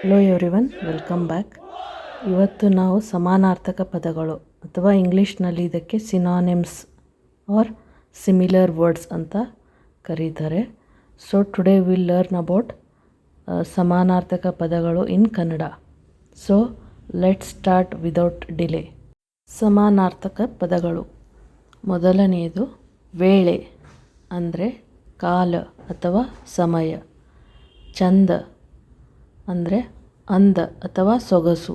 Hello everyone welcome back ಇವತ್ತು ನಾವು ಸಮಾನಾರ್ಥಕ ಪದಗಳು ಅಥವಾ ಇಂಗ್ಲೀಷ್ನಲ್ಲಿ ಇದಕ್ಕೆ ಸಿನಾನಿಮ್ಸ್ ಆರ್ ಸಿಮಿಲರ್ ವರ್ಡ್ಸ್ ಅಂತ ಕರೀತಾರೆ. So today will learn about ಸಮಾನಾರ್ಥಕ ಪದಗಳು in Kannada. So let start without delay ಸಮಾನಾರ್ಥಕ ಪದಗಳು. ಮೊದಲನೆಯದು ವೇಳೆ, ಅಂದರೆ ಕಾಲ ಅಥವಾ ಸಮಯ. ಚಂದ. ಅಂದರೆ ಅಂದ ಅಥವಾ ಸೊಗಸು,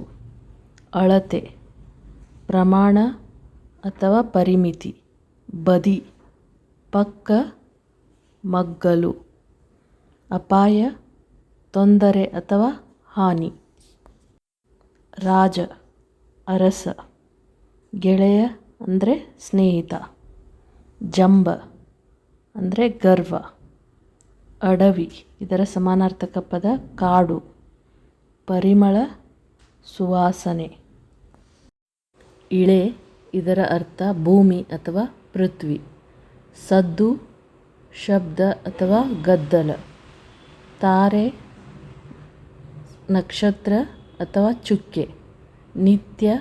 ಅಳತೆ, ಪ್ರಮಾಣ ಅಥವಾ ಪರಿಮಿತಿ, ಬದಿ, ಪಕ್ಕ, ಮಗ್ಗಲು, ಅಪಾಯ, ತೊಂದರೆ ಅಥವಾ ಹಾನಿ, ರಾಜ, ಅರಸ, ಗೆಳೆಯ ಅಂದರೆ ಸ್ನೇಹಿತ, ಜಂಬ ಅಂದರೆ ಗರ್ವ, ಅಡವಿ ಇದರ ಸಮಾನಾರ್ಥಕ ಪದ ಕಾಡು. ಪರಿಮಳ ಸುವಾಸನೆ. ಇಳೆ ಇದರ ಅರ್ಥ ಭೂಮಿ ಅಥವಾ ಪೃಥ್ವಿ. ಸದ್ದು, ಶಬ್ದ ಅಥವಾ ಗದ್ದಲ. ತಾರೆ, ನಕ್ಷತ್ರ ಅಥವಾ ಚುಕ್ಕೆ. ನಿತ್ಯ,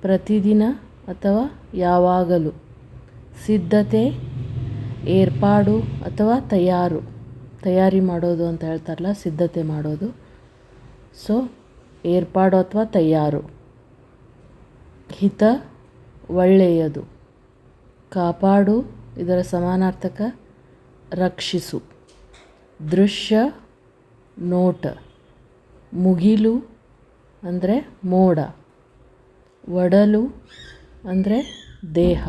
ಪ್ರತಿದಿನ ಅಥವಾ ಯಾವಾಗಲೂ. ಸಿದ್ಧತೆ, ಏರ್ಪಾಡು ಅಥವಾ ತಯಾರು. ತಯಾರಿ ಮಾಡೋದು ಅಂತ ಹೇಳ್ತಾರಲ್ಲ, ಸಿದ್ಧತೆ ಮಾಡೋದು. ಸೊ, ಏರ್ಪಾಡು ಅಥವಾ ತಯಾರು. ಹಿತ ಒಳ್ಳೆಯದು. ಕಾಪಾಡು, ಇದರ ಸಮಾನಾರ್ಥಕ ರಕ್ಷಿಸು. ದೃಶ್ಯ, ನೋಟ. ಮುಗಿಲು ಅಂದರೆ ಮೋಡ. ಒಡಲು ಅಂದರೆ ದೇಹ.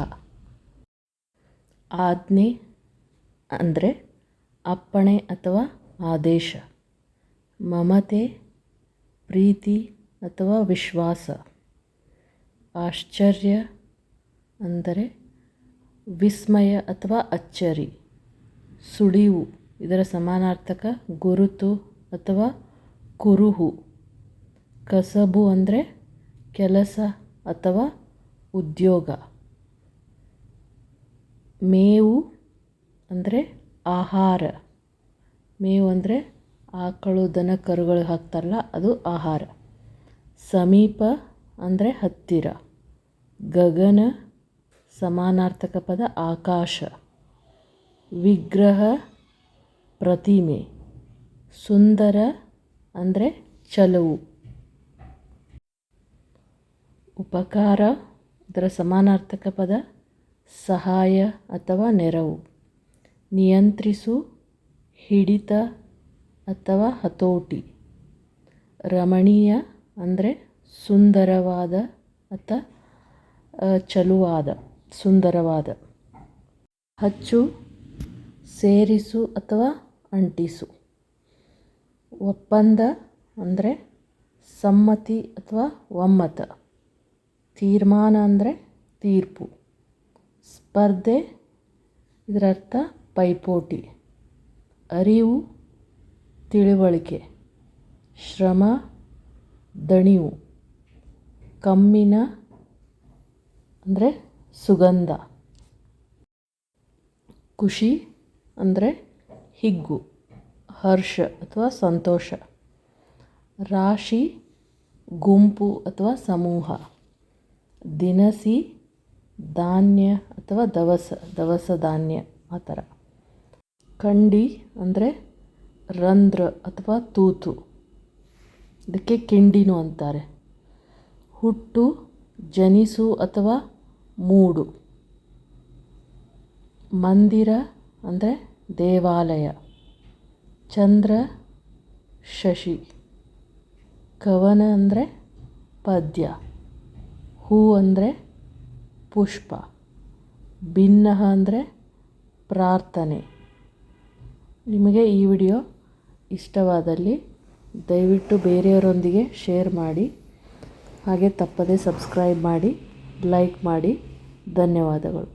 ಆಜ್ಞೆ ಅಂದರೆ ಅಪ್ಪಣೆ ಅಥವಾ ಆದೇಶ. ಮಮತೆ ಪ್ರೀತಿ ಅಥವಾ ವಿಶ್ವಾಸ? ಆಶ್ಚರ್ಯ ಅಂದರೆ ವಿಸ್ಮಯ ಅಥವಾ ಅಚ್ಚರಿ. ಸುಳಿವು ಇದರ ಸಮಾನಾರ್ಥಕ ಗುರುತು ಅಥವಾ ಕುರುಹು. ಕಸಬು ಅಂದರೆ ಕೆಲಸ ಅಥವಾ ಉದ್ಯೋಗ. ಮೇವು ಅಂದರೆ ಆಹಾರ. ಮೇವು ಅಂದರೆ ಆಕಳು ದನ ಕರುಗಳು ಹಾಕ್ತಾರಲ್ಲ, ಅದು ಆಹಾರ. ಸಮೀಪ ಅಂದರೆ ಹತ್ತಿರ. ಗಗನ ಸಮಾನಾರ್ಥಕ ಪದ ಆಕಾಶ. ವಿಗ್ರಹ ಪ್ರತಿಮೆ. ಸುಂದರ ಅಂದರೆ ಚಲವು. ಉಪಕಾರ ಇದರ ಸಮಾನಾರ್ಥಕ ಪದ ಸಹಾಯ ಅಥವಾ ನೆರವು. ನಿಯಂತ್ರಿಸು, ಹಿಡಿತ ಅಥವಾ ಹತೋಟಿ. ರಮಣೀಯ ಅಂದರೆ ಸುಂದರವಾದ ಅಥವಾ ಚಲುವಾದ, ಸುಂದರವಾದ. ಹಚ್ಚು, ಸೇರಿಸು ಅಥವಾ ಅಂಟಿಸು. ಒಪ್ಪಂದ ಅಂದರೆ ಸಮ್ಮತಿ ಅಥವಾ ಒಮ್ಮತ. ತೀರ್ಮಾನ ಅಂದರೆ ತೀರ್ಪು. ಸ್ಪರ್ಧೆ, ಇದರರ್ಥ ಪೈಪೋಟಿ. ಅರಿವು ತಿಳುವಳಿಕೆ, ಶ್ರಮ, ದಣಿವು, ಕಮ್ಮಿನ, ಅಂದರೆ ಸುಗಂಧ, ಖುಷಿ, ಅಂದರೆ ಹಿಗ್ಗು, ಹರ್ಷ ಅಥವಾ ಸಂತೋಷ, ರಾಶಿ, ಗುಂಪು ಅಥವಾ ಸಮೂಹ, ದಿನಸಿ, ಧಾನ್ಯ ಅಥವಾ ದವಸ ದವಸ ಧಾನ್ಯ ಆ ಥರ. ಕಂಡಿ ಅಂದರೆ ರಂಧ್ರ ಅಥವಾ ತೂತು. ಇದಕ್ಕೆ ಕಿಂಡಿನು ಅಂತಾರೆ. ಹುಟ್ಟು, ಜನಿಸು ಅಥವಾ ಮೂಡು. ಮಂದಿರ ಅಂದರೆ ದೇವಾಲಯ. ಚಂದ್ರ, ಶಶಿ. ಕವನ ಅಂದರೆ ಪದ್ಯ. ಹೂ ಅಂದರೆ ಪುಷ್ಪ. ಭಿನ್ನ ಅಂದರೆ ಪ್ರಾರ್ಥನೆ. ನಿಮಗೆ ಈ ವಿಡಿಯೋ ಇಷ್ಟವಾದಲ್ಲಿ ದಯವಿಟ್ಟು ಬೇರೆಯವರೊಂದಿಗೆ ಶೇರ್ ಮಾಡಿ ಹಾಗೆ ತಪ್ಪದೇ ಸಬ್ಸ್ಕ್ರೈಬ್ ಮಾಡಿ ಲೈಕ್ ಮಾಡಿ. ಧನ್ಯವಾದಗಳು.